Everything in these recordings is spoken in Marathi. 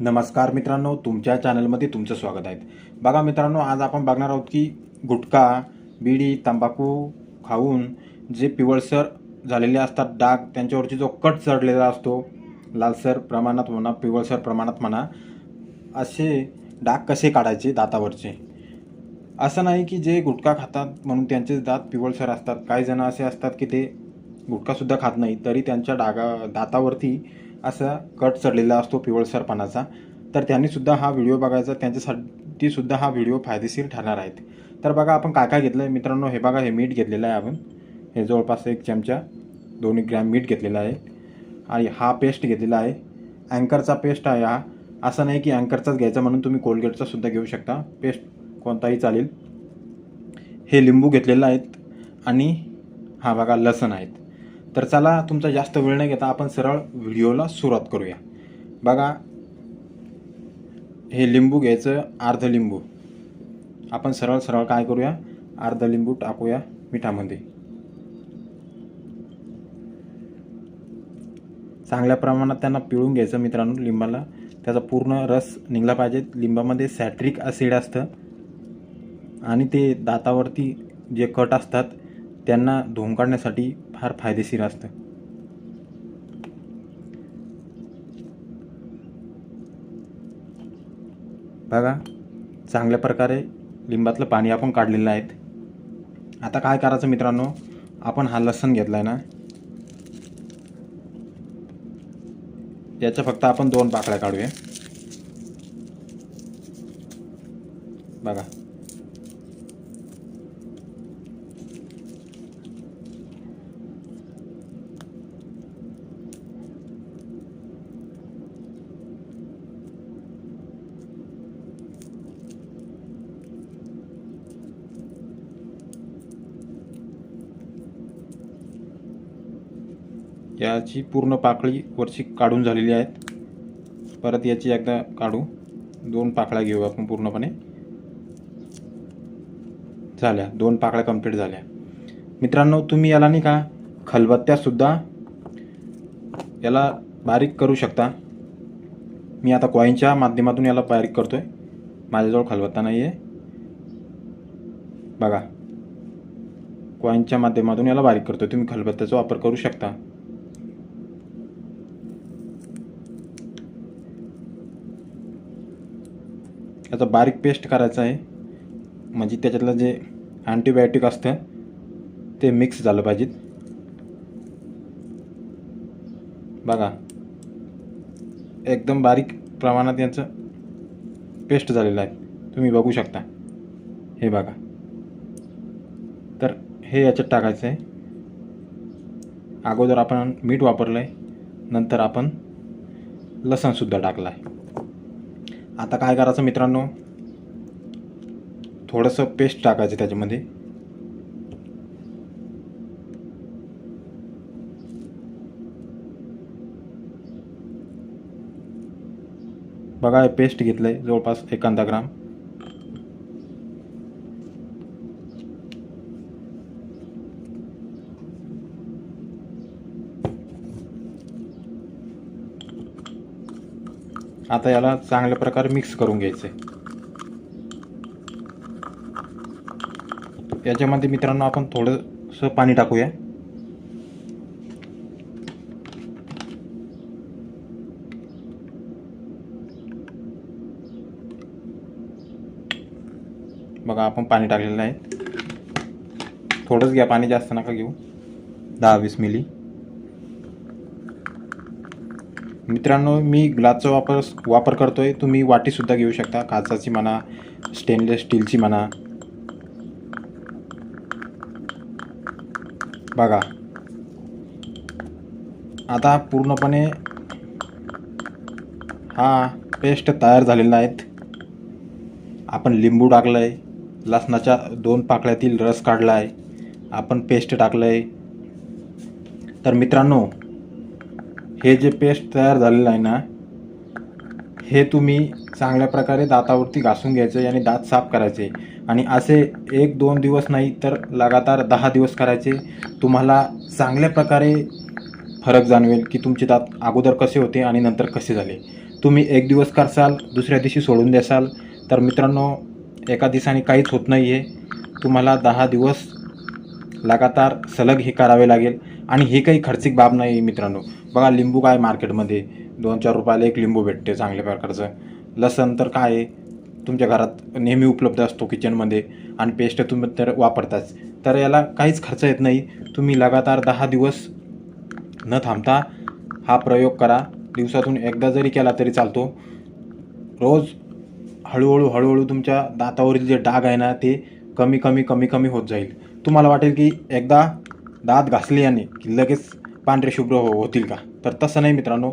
नमस्कार मित्रांनो तुमच्या चॅनलमध्ये तुमचं स्वागत आहे. बघा मित्रांनो आज आपण बघणार आहोत की गुटखा बिडी तंबाखू खाऊन जे पिवळसर झालेले असतात डाग त्यांच्यावरची जो कट चढलेला असतो लालसर प्रमाणात म्हणा पिवळसर प्रमाणात म्हणा असे डाग कसे काढायचे दातावरचे? असं नाही की जे गुटखा खातात म्हणून त्यांचे दात पिवळसर असतात. काही जण असे असतात की ते गुटखासुद्धा खात नाही तरी त्यांच्या डागा दातावरती असा कट चढलेला असतो पिवळसरपणाचा तर त्यांनीसुद्धा हा व्हिडिओ बघायचा. त्यांच्यासाठी सुद्धा हा व्हिडिओ फायदेशीर ठरणार आहेत. तर बघा आपण काय काय घेतलं आहे मित्रांनो हे बघा हे मीठ घेतलेलं आहे आपण. हे जवळपास एक चमचा दोन ग्रॅम मीठ घेतलेला आहे. आणि हा पेस्ट घेतलेला आहे. अँकरचा पेस्ट आहे हा. असं नाही की अँकरचाच घ्यायचा म्हणून तुम्ही कोलगेटचा सुद्धा घेऊ शकता. पेस्ट कोणताही चालेल. हे लिंबू घेतलेलं आहेत. आणि हा बघा लसण आहेत. तर चला तुमचा जास्त वेळ नाही घेता आपण सरळ व्हिडिओला सुरुवात करूया. बघा हे लिंबू घ्यायचं अर्ध लिंबू. आपण सरळ सरळ काय करूया? अर्ध लिंबू टाकूया मिठामध्ये. चांगल्या प्रमाणात त्यांना पिळून घ्यायचं मित्रांनो लिंबाला. त्याचा पूर्ण रस निघला पाहिजे. लिंबामध्ये सॅट्रिक ॲसिड असतं. आणि ते दातावरती जे कट असतात त्यांना धुवून काढण्यासाठी फार फायदेशीर असतं. बघा चांगल्या प्रकारे लिंबातलं पाणी आपण काढलेलं आहेत आता काय करायचं मित्रांनो? आपण हा लसण घेतला आहे ना? याच्या फक्त आपण दोन पाकळ्या काढूया. बघा. याची पूर्ण पाकळी वरची काढून झालेली आहेत. परत याची एकदा काढू. दोन पाकळ्या घेऊ आपण पूर्णपणे. झाल्या. दोन पाकळ्या कंप्लीट झाल्या. मित्रांनो तुम्ही याला नाही का खलबत्त्यासुद्धा याला बारीक करू शकता. मी आता कॉईनच्या माध्यमातून याला बारीक करतो आहे माझ्याजवळ खलबत्ता नाही आहे बघा कॉईनच्या माध्यमातून याला बारीक करतो तुम्ही खलबत्त्याचा वापर करू शकता. याचा बारीक पेस्ट करायचा आहे. म्हणजे त्याच्यातलं जे अँटीबायोटिक असतं ते मिक्स झालं पाहिजेत. बघा. एकदम बारीक प्रमाणात याचं पेस्ट झालेलं आहे. तुम्ही बघू शकता. हे बघा. तर हे याच्यात टाकायचं आहे. अगोदर आपण मीठ वापरलं आहे नंतर आपण लसणसुद्धा टाकला आहे आता काय करायचं मित्रांनो? थोडंसं पेस्ट टाकायचं त्याच्यामध्ये. बघा पेस्ट घेतलं आहे जवळपास एकांदा ग्राम. आता याला चांगल्या प्रकारे मिक्स करून घ्यायचं आहे याच्यामध्ये मित्रांनो आपण थोडंसं पाणी टाकूया. बघा आपण पाणी टाकलेलं आहे. थोडंच घ्या पाणी जास्त नका घेऊ. दहा वीस मिली. मित्रांनो मी ग्लासचा वापर वापर करतो आहे तुम्ही वाटीसुद्धा घेऊ शकता. काचाची म्हणा स्टेनलेस स्टीलची म्हणा. बघा. आता पूर्णपणे हा पेस्ट तयार झालेला आहेत आपण लिंबू टाकलं आहे लसणाच्या दोन पाकळ्यातील रस काढला आहे आपण पेस्ट टाकलं आहे तर मित्रांनो हे जे पेस्ट तयार झालेलं आहे ना हे तुम्ही चांगल्या प्रकारे दातावरती घासून घ्यायचं आणि दात साफ करायचे. आणि असे एक दोन दिवस नाही तर लगातार दहा दिवस करायचे. तुम्हाला चांगल्या प्रकारे फरक जाणवेल की तुमचे दात अगोदर कसे होते आणि नंतर कसे झाले. तुम्ही एक दिवस करसाल दुसऱ्या दिवशी सोडून द्याल तर मित्रांनो एका दिवसाने काहीच होत नाही आहे तुम्हाला दहा दिवस लगातार सलग हे करावे लागेल. आणि हे काही खर्चिक बाब नाही मित्रांनो. बघा लिंबू काय मार्केटमध्ये? दोन चार रुपयाला एक लिंबू भेटते चांगल्या प्रकारचं. लसण तर काय आहे? तुमच्या घरात नेहमी उपलब्ध असतो किचनमध्ये आणि पेस्ट तुम्ही तर वापरताच. तर याला काहीच खर्च येत नाही. तुम्ही लगातार दहा दिवस न थांबता हा प्रयोग करा. दिवसातून एकदा जरी केला तरी चालतो. रोज हळूहळू हळूहळू तुमच्या दातावरील जे डाग आहे ना ते कमी कमी कमी कमी होत जाईल. तुम्हाला वाटेल की एकदा दात घासले याने की लगेच पांढरे शुभ्र हो होतील का? तर तसं नाही मित्रांनो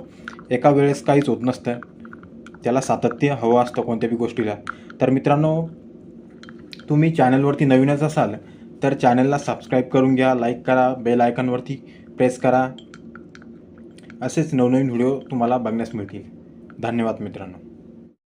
एका वेळेस काहीच होत नसतं. त्याला सातत्य हवं असतं कोणत्याही गोष्टीला. तर मित्रांनो तुम्ही चॅनलवरती नवीनच असाल तर चॅनलला सबस्क्राईब करून घ्या लाईक करा बेल आयकॉनवरती प्रेस करा. असेच नवनवीन व्हिडिओ तुम्हाला बघण्यास मिळतील. धन्यवाद मित्रांनो.